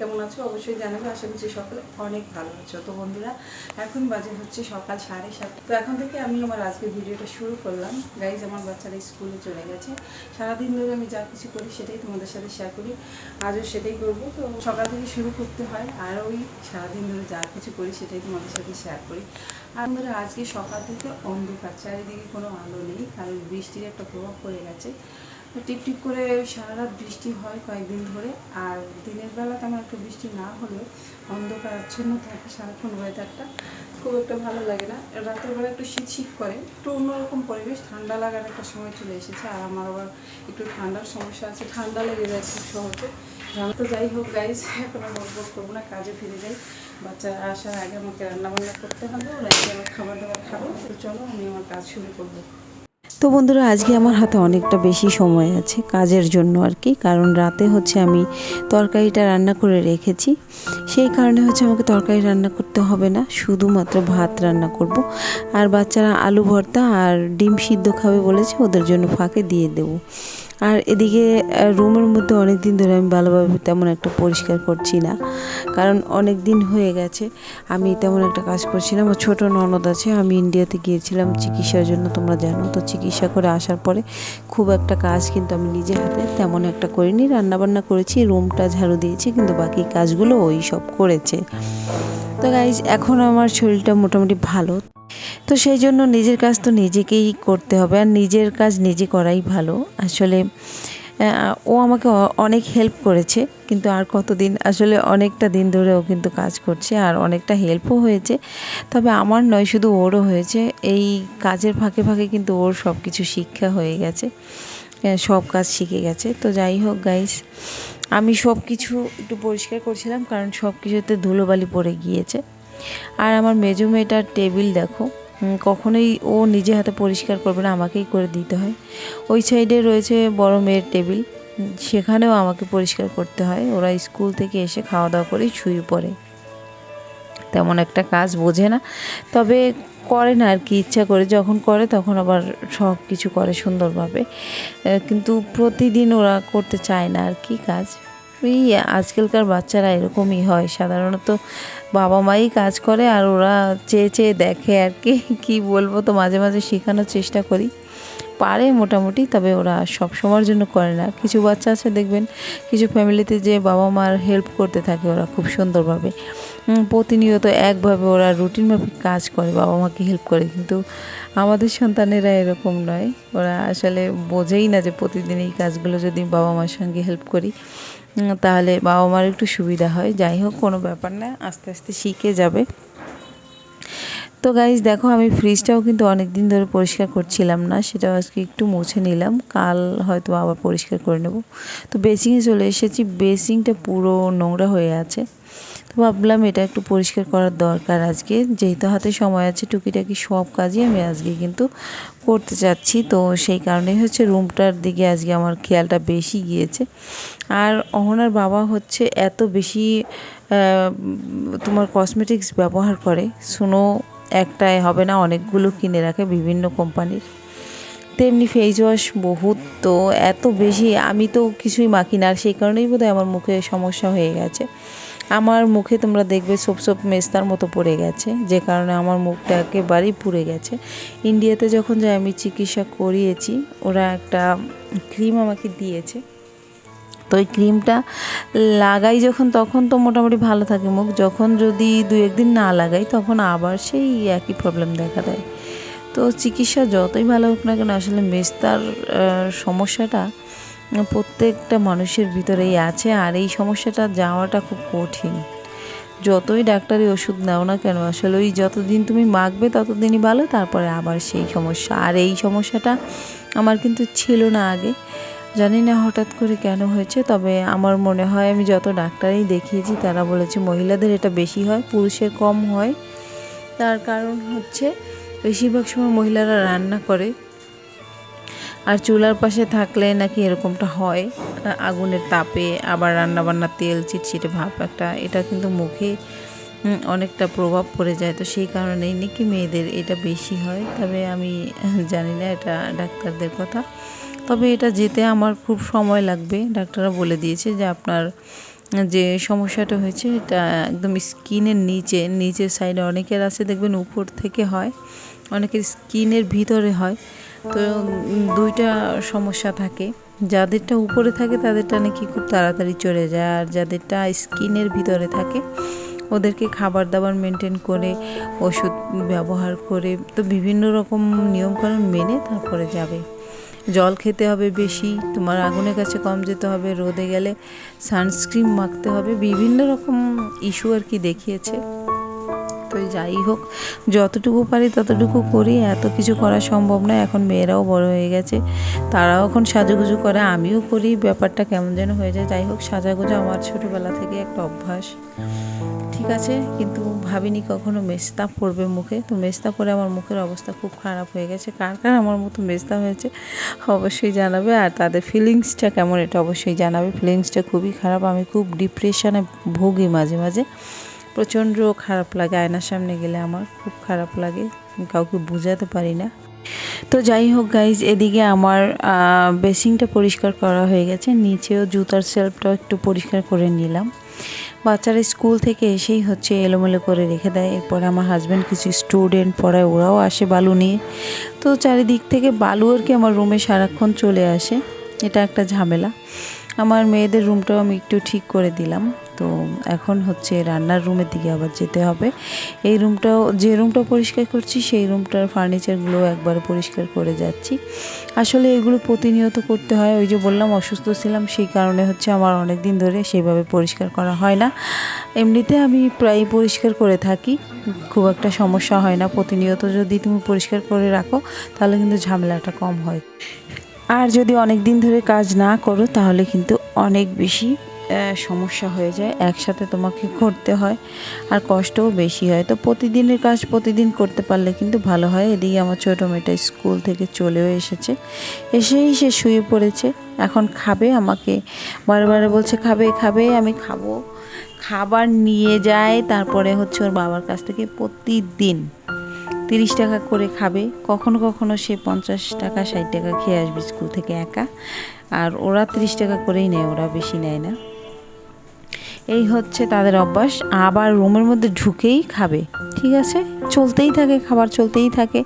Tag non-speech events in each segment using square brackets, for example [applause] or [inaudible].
কেমন আছো অবশ্যই জানাবে। আশা করছি সকলে অনেক ভালো আছো। তো বন্ধুরা, এখন বাজে হচ্ছে সকাল সাড়ে সাত তো এখন থেকে আমি আমার আজকের ভিডিওটা শুরু করলাম। গাইজ আমার বাচ্চারা স্কুলে চলে গেছে। সারাদিন ধরে আমি যা কিছু করি সেটাই তোমাদের সাথে শেয়ার করি। আজও সেটাই করব। তো সকাল থেকে শুরু করতে হয় আর ওই সারাদিন ধরে যা কিছু করি সেটাই তোমাদের সাথে শেয়ার করি। আর ধরে আজকে সকাল থেকে অন্ধকার। চারিদিকে কোনো আলো নেই, কারণ বৃষ্টির একটা প্রভাব পড়ে গেছে। টিপ টিপ করে সারা রাত বৃষ্টি হয় কয়েকদিন ধরে, আর দিনের বেলা তেমন একটা বৃষ্টি না হলেও অন্ধকার আচ্ছন্ন থাকে সারাক্ষণ ওয়েদারটা খুব একটা ভালো লাগে না। রাতের বেলা একটু শীত শীত করে, একটু অন্যরকম পরিবেশ, ঠান্ডা লাগার একটা সময় চলে এসেছে, আর আমার আবার একটু ঠান্ডার সমস্যা আছে, ঠান্ডা লেগে যায় খুব সহজে। তো যাই হোক গাইজ এখন আর বক করব না, কাজে ফিরে যাই। বাচ্চারা আসার আগে আমাকে রান্নাবান্না করতে হবে ওরা আমার খাবার দাবার খাব। তো চলো, আমি আমার কাজ শুরু করব। তো বন্ধুরা, আজকে আমার হাতে অনেকটা বেশি সময় আছে কাজের জন্য আর কি। কারণ রাতে হচ্ছে আমি তরকারিটা রান্না করে রেখেছি। সেই কারণে হচ্ছে আমাকে তরকারি রান্না করতে হবে না, শুধুমাত্র ভাত রান্না করব। আর বাচ্চারা আলু ভর্তা আর ডিম সিদ্ধ খাবে বলেছে, ওদের জন্য ফাঁকে দিয়ে দেবো। আর এদিকে রুমের মধ্যে অনেক দিন ধরে আমি ভালোভাবে তেমন একটা পরিষ্কার করছি না। কারণ অনেক দিন হয়ে গেছে, আমি তেমন একটা কাজ করছি না। আমার ছোটো ননদ আছে, আমি ইন্ডিয়াতে গিয়েছিলাম চিকিৎসার জন্য, তোমরা জানো। তো চিকিৎসা করে আসার পরে খুব একটা কাজ কিন্তু আমি নিজে হাতে তেমন একটা করিনি। রান্নাবান্না করেছি, রুমটা ঝাড়ু দিয়েছি, কিন্তু বাকি কাজগুলো ওই সব করেছে। তো গাইজ এখন আমার শরীরটা মোটামুটি ভালো। তো সেই জন্য নিজের কাজ তো নিজেকেই করতে হবে আর নিজের কাজ নিজে করাই ভালো। আসলে ও আমাকে অনেক হেল্প করেছে, কিন্তু আর কতদিন, আসলে অনেকটা দিন ধরে ও কিন্তু কাজ করছে আর অনেকটা হেল্পও হয়েছে। তবে আমার নয়, শুধু ওরও হয়েছে। এই কাজের ফাঁকে ফাঁকে কিন্তু ওর সব কিছু শিক্ষা হয়ে গেছে সব কাজ শিখে গেছে। তো যাই হোক গাইস আমি সব কিছু একটু পরিষ্কার করছিলাম, কারণ সব কিছুতে ধুলোবালি পড়ে গিয়েছে। আর আমার মেজো মেয়েটার টেবিল দেখো কখনোই ও নিজে হাতে পরিষ্কার করবে না, আমাকেই করে দিতে হয়। ওই সাইডে রয়েছে বড় মেয়ের টেবিল সেখানেও আমাকে পরিষ্কার করতে হয়। ওরা স্কুল থেকে এসে খাওয়া দাওয়া করেই শুয়ে পড়ে। তেমন একটা কাজ বোঝে না, তবে করে না আর কি, ইচ্ছা করে। যখন করে তখন আবার সব কিছু করে সুন্দরভাবে। কিন্তু প্রতিদিন ওরা করতে চায় না আর কি কাজ। এই আজকালকার বাচ্চারা এরকমই হয়। সাধারণত বাবা মাই কাজ করে আর ওরা চেয়ে চেয়ে দেখে আর কি, কী বলব, তো মাঝে মাঝে শেখানোর চেষ্টা করি। পারে মোটামুটি, তবে ওরা সব সময়ের জন্য করে না। কিছু বাচ্চা আছে দেখবেন, কিছু ফ্যামিলিতে যে বাবা মার হেল্প করতে থাকে ওরা খুব সুন্দরভাবে। প্রতিনিয়ত একভাবে ওরা রুটিন কাজ করে, বাবা মাকে হেল্প করে। কিন্তু আমাদের সন্তানেরা এরকম নয়। ওরা আসলে বোঝেই না যে প্রতিদিন এই কাজগুলো যদি বাবা মার সঙ্গে হেল্প করি। তাহলে বাবা মার একটু সুবিধা হয়। যাই হোক, কোনো ব্যাপার না, আস্তে আস্তে শিখে যাবে। তো গাইজ দেখো আমি ফ্রিজটাও কিন্তু অনেক দিন ধরে পরিষ্কার করছিলাম না, সেটাও আজকে একটু মুছে নিলাম। কাল হয়তো আবার পরিষ্কার করে নেব। তো বেসিংয়ে চলে এসেছি বেসিংটা পুরো নোংরা হয়ে আছে। তো ভাবলাম এটা একটু পরিষ্কার করার দরকার আজকে। যেহেতু হাতে সময় আছে, টুকিটাকি সব কাজই আমি আজকে কিন্তু করতে চাচ্ছি। তো সেই কারণেই হচ্ছে রুমটার দিকে আজকে আমার খেয়ালটা বেশি গিয়েছে। আর অহনার বাবা হচ্ছে এত বেশি তোমার কসমেটিক্স ব্যবহার করে। শুনো একটাই হবে না, অনেকগুলো কিনে রাখে বিভিন্ন কোম্পানির তেমনি ফেস ওয়াশ বহুত, তো এত বেশি আমি তো কিছুই মাখি না। আর সেই কারণেই বোধহয় আমার মুখে সমস্যা হয়ে গেছে। আমার মুখে তোমরা দেখবে সোপ সোপ মেস্তার মতো পড়ে গেছে, যে কারণে আমার মুখটা একেবারেই পুড়ে গেছে। ইন্ডিয়াতে যখন যাই আমি চিকিৎসা করিয়েছি, ওরা একটা ক্রিম আমাকে দিয়েছে। তো ওই ক্রিমটা লাগাই যখন, তখন তো মোটামুটি ভালো থাকে মুখ। যখন যদি দু একদিন না লাগাই, তখন আবার সেই একই প্রবলেম দেখা দেয়। তো চিকিৎসা যতই ভালো হোক না কেন, আসলে মেস্তার সমস্যাটা প্রত্যেকটা মানুষের ভিতরেই আছে আর এই সমস্যাটা যাওয়াটা খুব কঠিন। যতই ডাক্তারি ওষুধ নাও না কেন, আসলে ওই যতদিন তুমি মাখবে ততদিনই ভালো, তারপরে আবার সেই সমস্যা। আর এই সমস্যাটা আমার কিন্তু ছিল না আগে। জানি না হঠাৎ করে কেন হয়েছে, তবে আমার মনে হয় আমি যত ডাক্তারই দেখিয়েছি, তারা বলেছে মহিলাদের এটা বেশি হয়, পুরুষের কম হয়। তার কারণ হচ্ছে, বেশিরভাগ সময় মহিলারা রান্না করে। আর চুলার পাশে থাকলে নাকি এরকমটা হয়, আগুনের তাপে আবার রান্নাবান্নার তেল, চিটচিটে ভাব একটা, এটা কিন্তু মুখে অনেকটা প্রভাব পড়ে যায়। তো সেই কারণেই নাকি মেয়েদের এটা বেশি হয়। তবে আমি জানি না, এটা ডাক্তারদের কথা। তবে এটা যেতে আমার খুব সময় লাগবে, ডাক্তাররা বলে দিয়েছে যে আপনার যে সমস্যাটা হয়েছে, এটা একদম স্কিনের নিচে, নিচের সাইডে অনেকের আছে, দেখবেন উপর থেকে হয়, অনেকের স্কিনের ভিতরে হয়। তো দুইটা সমস্যা থাকে। যাদেরটা উপরে থাকে, তাদেরটা নাকি খুব তাড়াতাড়ি চলে যায়। আর যাদেরটা স্কিনের ভিতরে থাকে, ওদেরকে খাবার দাবার মেনটেন করে, ওষুধ ব্যবহার করে, তো বিভিন্ন রকম নিয়মকানুন মেনে তারপরে যাবে। জল খেতে হবে বেশি, তোমার আগুনের কাছে কম যেতে হবে, রোদে গেলে সানস্ক্রিন মাখতে হবে, বিভিন্ন রকম ইস্যু আর কি দেখিয়েছে। তো যাই হোক, যতটুকু পারি ততটুকু করি। এত কিছু করা সম্ভব নয়, এখন মেয়েরাও বড় হয়ে গেছে। তারাও এখন সাজুগুজু করে, আমিও করি। ব্যাপারটা কেমন যেন হয়ে যায়। যাই হোক, সাজাগুজু আমার ছোটোবেলা থেকে একটা অভ্যাস। ঠিক আছে, কিন্তু ভাবিনি কখনো মেস্তা পড়বে মুখে। তো মেস্তা পরে আমার মুখের অবস্থা খুব খারাপ হয়ে গেছে। কার কার আমার মতো মেস্তা হয়েছে, অবশ্যই জানাবে। আর তাদের ফিলিংসটা কেমন, এটা অবশ্যই জানাবে। ফিলিংসটা খুবই খারাপ। আমি খুব ডিপ্রেশনে ভুগি মাঝে মাঝে। প্রচণ্ড খারাপ লাগে, আয়নার সামনে গেলে আমার খুব খারাপ লাগে কাউকে বোঝাতে পারি না। তো যাই হোক গাইজ এদিকে আমার বেসিংটা পরিষ্কার করা হয়ে গেছে, নিচেও জুতার সেলফটাও একটু পরিষ্কার করে নিলাম। বাচ্চারা স্কুল থেকে এসেই হচ্ছে এলোমেলো করে রেখে দেয়, এরপরে আমার হাজব্যান্ড কিছু স্টুডেন্ট পড়ায়, ওরাও আসে বালু নিয়ে। তো চারিদিক থেকে বালু আর কি আমার রুমে সারাক্ষণ চলে আসে, এটা একটা ঝামেলা। আমার মেয়েদের রুমটাও আমি একটু ঠিক করে দিলাম। তো এখন হচ্ছে রান্নার রুমের দিকে আবার যেতে হবে। এই রুমটাও, যে রুমটা পরিষ্কার করছি সেই রুমটার ফার্নিচারগুলো একবার পরিষ্কার করে যাচ্ছি। আসলে এগুলো প্রতিনিয়ত করতে হয়, ওই যে বললাম অসুস্থ ছিলাম সেই কারণে হচ্ছে আমার অনেক দিন ধরে সেইভাবে পরিষ্কার করা হয় না। এমনিতে আমি প্রায় পরিষ্কার করে থাকি, খুব একটা সমস্যা হয় না। প্রতিনিয়ত যদি তুমি পরিষ্কার করে রাখো, তাহলে কিন্তু ঝামেলাটা কম হয়। আর যদি অনেক দিন ধরে কাজ না করো, তাহলে কিন্তু অনেক বেশি সমস্যা হয়ে যায়, একসাথে তোমাকে করতে হয়, আর কষ্টও বেশি হয়। তো প্রতিদিনের কাজ প্রতিদিন করতে পারলে কিন্তু ভালো হয়। এদিকে আমার ছোটো মেয়েটা স্কুল থেকে চলেও এসেছে। এসেই সে শুয়ে পড়েছে। এখন খাবে আমাকে। বারে বলছে, খাবে খাবে, আমি খাব। খাবার নিয়ে যায়, তারপরে হচ্ছে ওর বাবার কাছ থেকে প্রতিদিন তিরিশ টাকা করে খাবে। কখনো কখনো সে পঞ্চাশ টাকা, ষাট টাকা খেয়ে আসবে স্কুল থেকে একা। আর ওরা তিরিশ টাকা করেই নেয়, ওরা বেশি নেয় না। এই হচ্ছে তাদের অভ্যাস। আবার রুমের মধ্যে ঢুকেই খাবে, ঠিক আছে? চলতেই থাকে, খাবার চলতেই থাকে।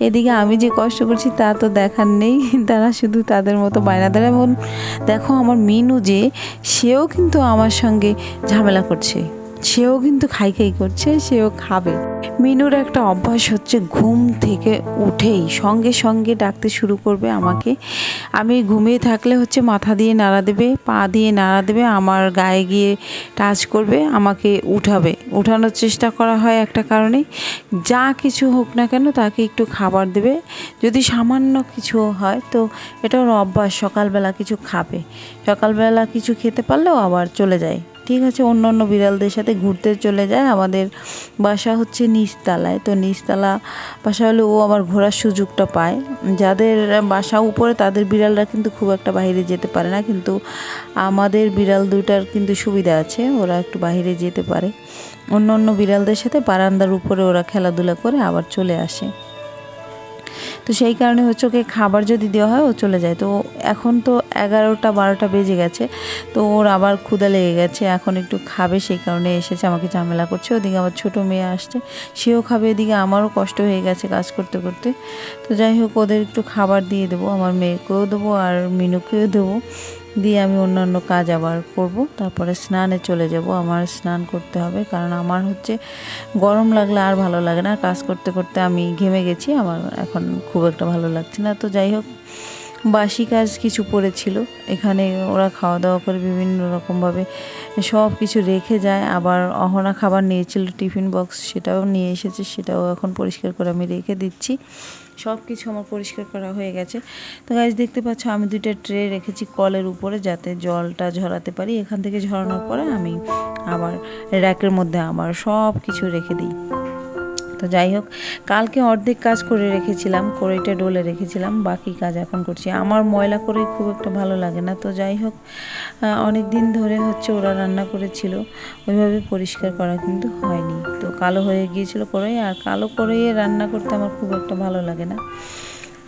এদিকে আমি যে কষ্ট করছি তা তো দেখার নেই। [laughs] তারা শুধু তাদের মতো বায়না দেয়। এবং দেখো আমার মিনু যে, সেও কিন্তু আমার সঙ্গে ঝামেলা করছে। সেও কিন্তু খাই খাই করছে, সেও খাবে। মিনুর একটা অভ্যাস হচ্ছে ঘুম থেকে উঠেই সঙ্গে সঙ্গে ডাকতে শুরু করবে আমাকে। আমি ঘুমিয়ে থাকলে হচ্ছে মাথা দিয়ে নাড়া দেবে, পা দিয়ে নাড়া দেবে, আমার গায়ে গিয়ে টাচ করবে, আমাকে উঠাবে। উঠানোর চেষ্টা করা হয় একটা কারণে। যা কিছু হোক না কেন তাকে একটু খাবার দেবে। যদি সামান্য কিছু হয় তো এটা ওর অভ্যাস, সকালবেলা কিছু খাবে। সকালবেলা কিছু খেতে পারলেও আবার চলে যায়। ঠিক আছে অন্য অন্য বিড়ালদের সাথে ঘুরতে চলে যায় আমাদের বাসা হচ্ছে নিচতলায়। তো নিচতলা বাসা হলে ও আবার ঘোরার সুযোগটা পায়। যাদের বাসা উপরে, তাদের বিড়ালরা কিন্তু খুব একটা বাইরে যেতে পারে না। কিন্তু আমাদের বিড়াল দুটার কিন্তু সুবিধা আছে, ওরা একটু বাইরে যেতে পারে। অন্য অন্য বিড়ালদের সাথে বারান্দার উপরে ওরা খেলাধুলা করে আবার চলে আসে। তো সেই কারণে হচ্ছে ওকে খাবার যদি দেওয়া হয়, ও চলে যায়। তো এখন তো এগারোটা বারোটা বেজে গেছে। তো ওর আবার ক্ষুদা লেগে গেছে। এখন একটু খাবে, সেই কারণে এসেছে, আমাকে ঝামেলা করছে। ওদিকে আমার ছোটো মেয়ে আসছে, সেও খাবে। এদিকে আমারও কষ্ট হয়ে গেছে কাজ করতে করতে। তো যাই হোক, ওদের একটু খাবার দিয়ে দেবো, আমার মেয়েকেও দেবো আর মিনুকেও দেবো। দিয়ে আমি অন্যান্য কাজ আবার করব। তারপরে স্নানে চলে যাব। আমার স্নান করতে হবে, কারণ আমার হচ্ছে গরম লাগলে আর ভালো লাগে না। কাজ করতে করতে আমি ঘেমে গেছি, আমার এখন খুব একটা ভালো লাগছে না। তো যাই হোক বাসি কাজ কিছু পড়েছিল। এখানে ওরা খাওয়া দাওয়া করে বিভিন্ন রকমভাবে সব কিছু রেখে যায়। আবার অহনা খাবার নিয়েছিল টিফিন বক্স, সেটাও নিয়ে এসেছে, সেটাও এখন পরিষ্কার করে আমি রেখে দিচ্ছি। সব কিছু আমার পরিষ্কার করা হয়ে গেছে। তো গাছ দেখতে পাচ্ছ আমি দুইটা ট্রে রেখেছি কলের উপরে যাতে জলটা ঝরাতে পারি। এখান থেকে ঝরানোর পরে আমি আবার র্যাকের মধ্যে আমার সব কিছু রেখে দিই। তো যাই হোক, কালকে অর্ধেক কাজ করে রেখেছিলাম, কড়াইটা ডলে রেখেছিলাম, বাকি কাজ এখন করছি। আমার ময়লা করে খুব একটা ভালো লাগে না, তো যাই হোক অনেক দিন ধরে হচ্ছে ওরা রান্না করেছিল, ওইভাবে পরিষ্কার করা কিন্তু হয়নি। তো কালো হয়ে গিয়েছিল কড়াই, আর কালো কড়াইয়ে রান্না করতে আমার খুব একটা ভালো লাগে না।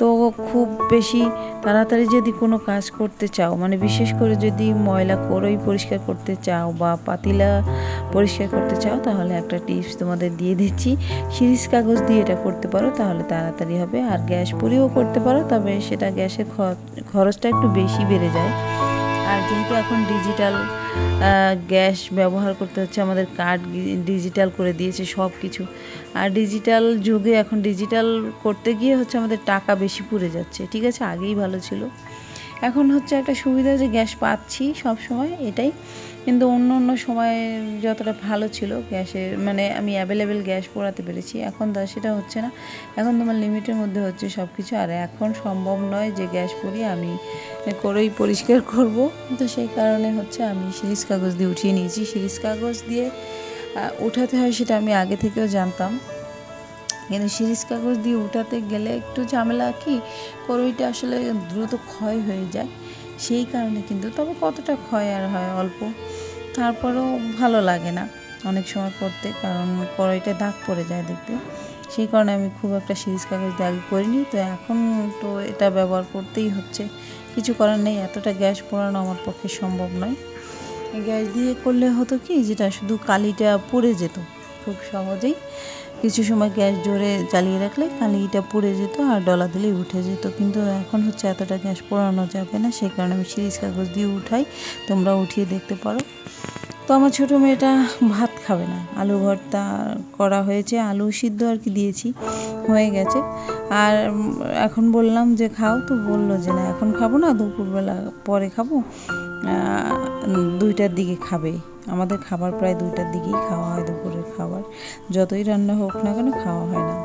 তো খুব বেশি তাড়াতাড়ি যদি কোনো কাজ করতে চাও মানে বিশেষ করে যদি ময়লা কড়ই পরিষ্কার করতে চাও বা পাতিলা পরিষ্কার করতে চাও, তাহলে একটা টিপস তোমাদের দিয়ে দিচ্ছি। সিরিজ কাগজ দিয়ে এটা করতে পারো, তাহলে তাড়াতাড়ি হবে। আর গ্যাস পুড়িয়েও করতে পারো, তবে সেটা গ্যাসের খরচটা একটু বেশি বেড়ে যায়। আর যেহেতু এখন ডিজিটাল গ্যাস ব্যবহার করতে হচ্ছে, আমাদের কার্ড ডিজিটাল করে দিয়েছে সব কিছু আর ডিজিটাল যুগে এখন ডিজিটাল করতে গিয়ে হচ্ছে আমাদের টাকা বেশি পুড়ে যাচ্ছে। ঠিক আছে, আগেই ভালো ছিল। এখন হচ্ছে একটা সুবিধা যে গ্যাস পাচ্ছি সব সময় এটাই। কিন্তু অন্য অন্য সময় যতটা ভালো ছিল গ্যাসের মানে আমি অ্যাভেলেবেল গ্যাস পোড়াতে পেরেছি। এখন তা সেটা হচ্ছে না। এখন তোমার লিমিটের মধ্যে হচ্ছে সব কিছু আর এখন সম্ভব নয় যে গ্যাস পুড়িয়ে আমি করেই পরিষ্কার করব। তো সেই কারণে হচ্ছে আমি সিরিজ কাগজ দিয়ে উঠিয়ে নিয়েছি। সিরিজ কাগজ দিয়ে উঠাতে হয় সেটা আমি আগে থেকেও জানতাম। কিন্তু সিরিজ কাগজ দিয়ে উঠাতে গেলে একটু ঝামেলা কি? কড়ইটা আসলে দ্রুত ক্ষয় হয়ে যায়। সেই কারণে কিন্তু তবে কতটা ক্ষয় আর হয় অল্প? তারপরেও ভালো লাগে না অনেক সময় করতে কারণ কড়াইটা দাগ পড়ে যায় দেখতে। সেই কারণে আমি খুব একটা সিরিজ কাগজ দিয়ে আগে করিনি। তো এখন তো এটা ব্যবহার করতেই হচ্ছে। কিছু করার নেই, এতটা গ্যাস পোড়ানো আমার পক্ষে সম্ভব নয়। গ্যাস দিয়ে করলে হতো কি, যেটা শুধু কালিটা পড়ে যেত খুব সহজেই। কিছু সময় গ্যাস জোরে চালিয়ে রাখলে কালিটা পুড়ে যেত আর ডলা দিলেই উঠে যেত। কিন্তু এখন হচ্ছে এতটা গ্যাস পোড়ানো যাবে না, সেই কারণে আমি সিরিজ কাগজ দিয়ে উঠাই। তোমরা উঠিয়ে দেখতে পারো। আমার ছোটো মেয়েটা ভাত খাবে না। আলু ভর্তা করা হয়েছে, আলু সিদ্ধ আর কি দিয়েছি, হয়ে গেছে। আর এখন বললাম যে খাও, তো বলল যে না, এখন খাব না, দুপুরবেলা পরে খাব। দুইটার দিকে খাবে। আমাদের খাবার প্রায় দুইটার দিকেই খাওয়া হয়, দুপুরের খাবার। যতই রান্না হোক না কেন, খাওয়া হয় না।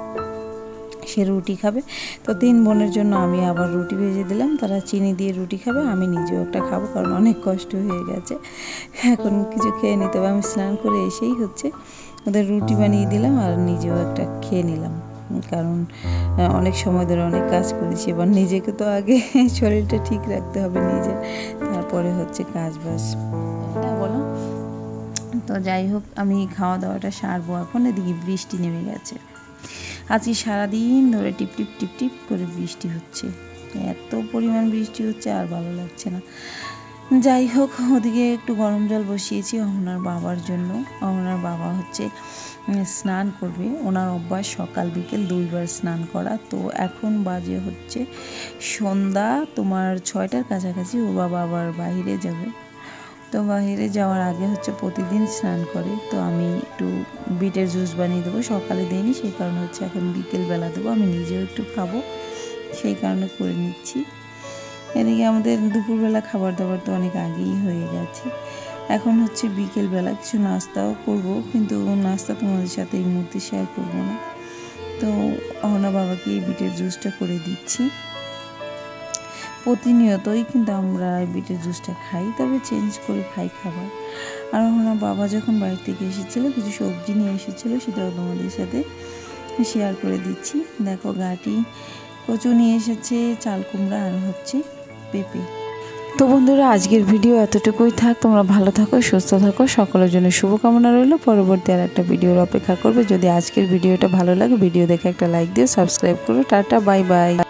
সে রুটি খাবে। তো তিন বোনের জন্য আমি আবার রুটি ভেজে দিলাম। তারা চিনি দিয়ে রুটি খাবে, আমি নিজেও একটা খাব কারণ অনেক কষ্ট হয়ে গেছে। এখন কিছু খেয়ে নিতে হবে। আমি স্নান করে এসেই হচ্ছে ওদের রুটি বানিয়ে দিলাম আর নিজেও একটা খেয়ে নিলাম। কারণ অনেক সময় ধরে অনেক কাজ করেছি, এবার নিজেকে তো আগে [laughs] শরীরটা ঠিক রাখতে হবে নিজের তারপরে হচ্ছে কাজ এটা বলো। তো যাই হোক, আমি খাওয়া দাওয়াটা সারবো এখন। এদিকে বৃষ্টি নেমে গেছে। আজকে সারাদিন ধরে টিপ টিপ টিপ টিপ করে বৃষ্টি হচ্ছে। এত পরিমাণ বৃষ্টি হচ্ছে আর ভালো লাগছে না। যাই হোক, ওদিকে একটু গরম জল বসিয়েছি অহনার বাবার জন্য। অহনার বাবা হচ্ছে স্নান করবে। ওনার অভ্যাস সকাল বিকেল দুইবার স্নান করা। তো এখন বাজে হচ্ছে সন্ধ্যা, তোমার ছয়টার কাছাকাছি ওর বাবা আবার বাইরে যাবে। তো বাইরে যাওয়ার আগে হচ্ছে প্রতিদিন স্নান করে। তো আমি একটু বিটের জুস বানিয়ে দেবো, সকালে দিইনি, সেই কারণে হচ্ছে এখন বিকেলবেলা দেবো। আমি নিজেও একটু খাব, সেই কারণে করে নিচ্ছি। এদিকে আমাদের দুপুরবেলা খাবার দাবার তো অনেক আগেই হয়ে গেছে। এখন হচ্ছে বিকেলবেলা কিছু নাস্তাও করব, কিন্তু নাস্তা তোমাদের সাথে এই মুহূর্তে শেয়ার করব না। তো অহনা বাবাকে এই বিটের জুসটা করে দিচ্ছি। প্রতিনিয়তই কিন্তু আমরা বিটের জুসটা খাই, তবে চেঞ্জ করে খাই খাবার। আর ওনার বাবা যখন বাড়ি থেকে এসেছিল, কিছু সবজি নিয়ে এসেছিল সেটাও তোমাদের সাথে শেয়ার করে দিচ্ছি। দেখো গাটি, কচু নিয়ে এসেছে, চাল কুমড়া, আর হচ্ছে পেঁপে। তো বন্ধুরা, আজকের ভিডিও এতটুকুই থাক। তোমরা ভালো থাকো, সুস্থ থাকো, সকলের জন্য শুভকামনা রইল। পরবর্তী আর একটা ভিডিওর অপেক্ষা করবে। যদি আজকের ভিডিওটা ভালো লাগে, ভিডিও দেখে একটা লাইক দিও সাবস্ক্রাইব করো। Tata bye bye